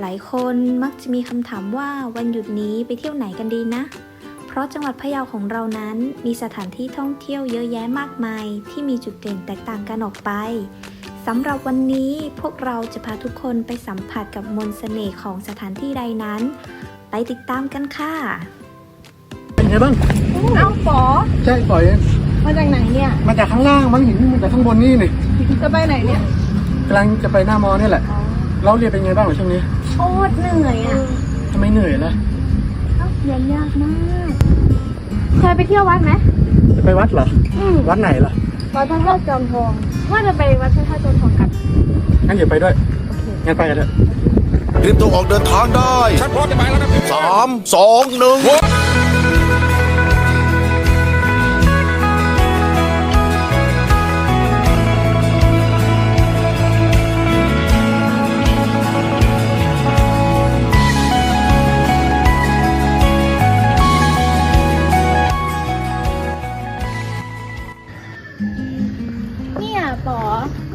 หลายคนมักจะมีคำถามว่าวันหยุดนี้ไปเที่ยวไหนกันดีนะ เพราะจังหวัดพะเยาของเรานั้นมีสถานที่ท่องเที่ยวเยอะแยะมากมาย ที่มีจุดเด่นแตกต่างกันออกไปสำหรับวันนี้พวกเราจะพาทุกคนไปสัมผัสกับมนต์เสน่ห์ของสถานที่ใดนั้น ไปติดตามกันค่ะ เป็นไงบ้าง เอ้าฝอใช่ปล่อยเองมาจากไหนเนี่ย มาจากข้างล่างมั้งเห็นมาจากข้างบนนี่นี่จะไปไหนเนี่ยกำลังจะไปหน้ามอเนี่ยแหละ เราเรียนเป็นไงบ้างช่วงนี้ โคตรเหนื่อยอะทำไมเหนื่อยล่ะเรียนยากมากเคยไปเที่ยววัดไหมจะไปวัดเหรออืมวัดไหนล่ะ วัดพระธาตุจอมทอง ว่าจะไปวัดพระธาตุจอมทองกัน งั้นเดี๋ยวไปด้วย งั้นไปกันเถอะรีบตัวออกเดินทางได้ฉันพร้อมจะไปแล้วนะสามสองหนึ่ง เนี่ยปอ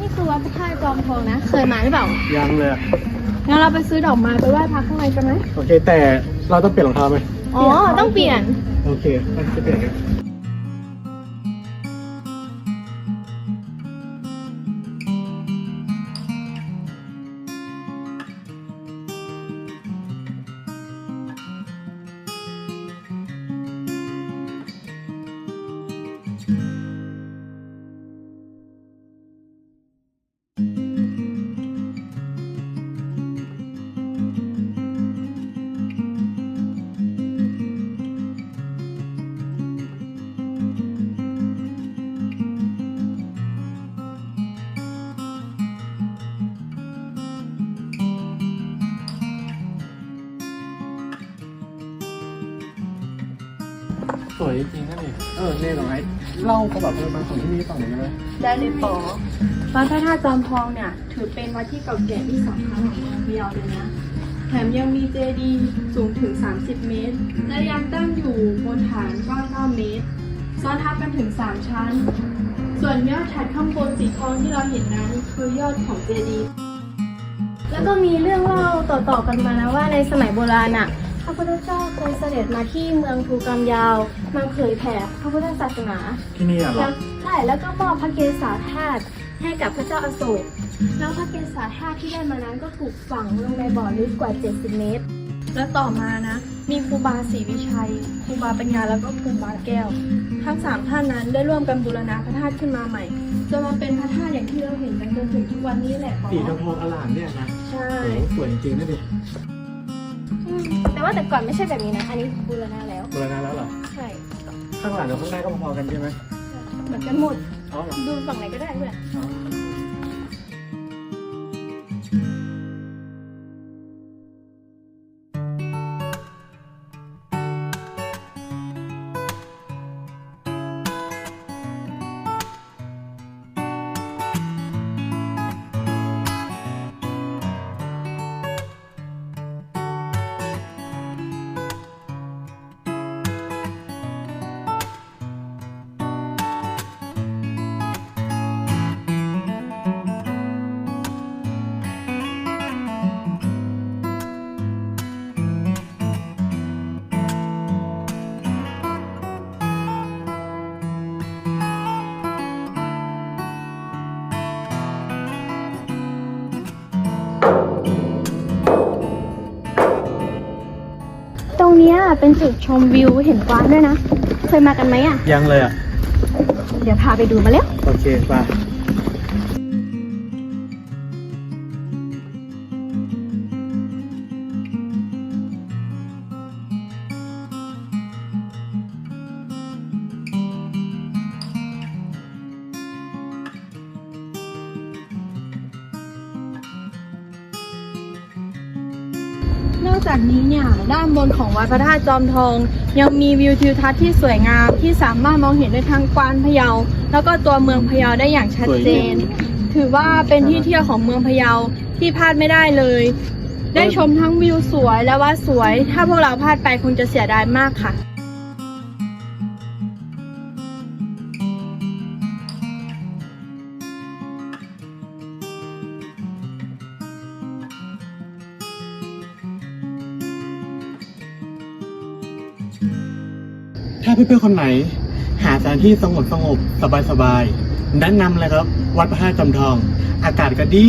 นี่คือวัดพระธาตุจอมทองนะ เคยมาหรือเปล่า ยังเลยอะงั้นเราไปซื้อดอกไม้ไปไหว้พระข้างในกันไหมโอเค แต่เราต้องเปลี่ยนรองเท้าไหมอ๋อ ต้องเปลี่ยน โอเคงั้นจะเปลี่ยนกัน สวยจริงนะนี่เออเนี่ยหรอไอ้เล่าประวัติบางของที่นี่ต่อหน่อยได้ไหมได้เลยปอวัดพระธาตุจอมทองเนี่ยถือเป็นวัดที่เก่าแก่ที่สำคัญของเมืองพะเยาเลยนะ แถมยังมีเจดีย์สูงถึง 30 เมตร และยังตั้งอยู่บนฐานกว้าง9เมตร ซ้อนทับกันถึง 3 ชั้น ส่วนยอดฉัดข้างบนสีทองที่เราเห็นนั้นคือยอดของเจดีย์แล้วก็มีเรื่องเล่าต่อๆกันมานะว่าในสมัยโบราณอะพ ระพุทธเจ้าเคยเสด็จมาที่เมืองทูกรรมยาวมาเผยแผ่พระพุทธศาสนาที่นี่อะเหรแล้อวใช่แล้วก็มอบพระเกศาธาตุให้กับพระเจ้าอโศกแล้วพระเกศาธาตุที่ได้มานั้นก็ถูกฝังลงในบ่อลึกกว่า 70 เมตร แล้วต่อมานะ มีครูบาศรีวิชัยครูบาปัญญาแล้วก็ครูบาแก้ว ทั้งสามท่านนั้นได้ร่วมกันบูรณะพระธาตุขึ้นมาใหม่จนมาเป็นพระธาตุอย่างที่เราเห็นกันจนถึงทุกวันนี้แหละปอสีทองทองอลามเนี่ยนะใช่โอ้โหสวยจริงๆนะดิอืม แต่ว่าแต่ก่อนไม่ใช่แบบนี้นะ อันนี้บูรณะแล้ว บูรณะแล้วเหรอ ใช่ข้างหลังกับข้างหน้าก็พอๆกันใช่ไหมเหมือนกันหมด อ๋อเหรอดูฝั่งไหนก็ได้เพื่อน อ๋อ รงเนี้ยเป็นจุดชมวิวเห็นกวางด้วยนะ เคยมากันไหมอะ ยังเลยอะ เดี๋ยวพาไปดูมาแล้ว โอเคไป นอกจากนี้เนี่ยด้านบนของวัดพระธาตุจอมทอง ยังมีวิวทิวทัศน์ที่สวยงามที่สามารถมองเห็นได้ทั้งกวานพะเยา แล้วก็ตัวเมืองพะเยาได้อย่างชัดเจน ถือว่าเป็นที่เที่ยวของเมืองพะเยาที่พลาดไม่ได้เลย ได้ชมทั้งวิวสวยและวัดสวย ถ้าพวกเราพลาดไปคงจะเสียดายมากค่ะาเพื่อนๆคนไหน หาสถานที่สงบสงบสบายสบายแนะนำเลยครับ วัดพระธาตุจำทอง อากาศก็ดี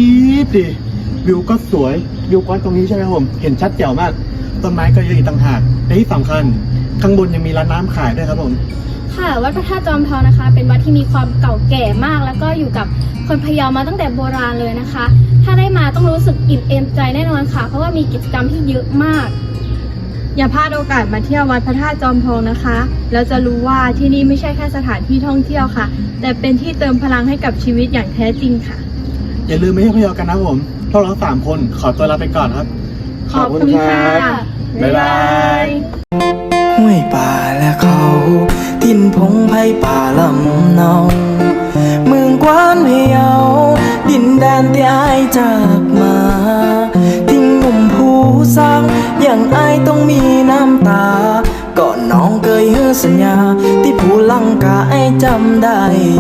ดีวิวก็สวยวิวก้อนตรงนี้ใช่ไหมครับผมเห็นชัดแจ๋วมาก ต้นไม้ก็เยอะอีกต่างหากและที่สำคัญ ข้างบนยังมีร้านน้ำขายด้วยครับผมค่ะวัดพระธาตุจอมทองนะคะ เป็นวัดที่มีความเก่าแก่มาก แล้วก็อยู่กับคนพะเยามาตั้งแต่โบราณเลยนะคะ ถ้าได้มาต้องรู้สึกอิ่มเอมใจแน่นอนค่ะ เพราะว่ามีกิจกรรมที่เยอะมาก อย่าพลาดโอกาสมาเที่ยววัดพระธาตุจอมทองนะคะ แล้วจะรู้ว่าที่นี่ไม่ใช่แค่สถานที่ท่องเที่ยวค่ะ แต่เป็นที่เติมพลังให้กับชีวิตอย่างแท้จริงค่ะ อย่าลืมไม่ให้พะเยากันนะครับผมพวกเราสามคนขอตัวลาไปก่อนครับ ขอบคุณค่ะบ๊ายบายห้วยป่าและเขาทินพงไผ่ป่าลำเนาเมืองกวานพะเยาดินแดนที่อายจากมา จำได้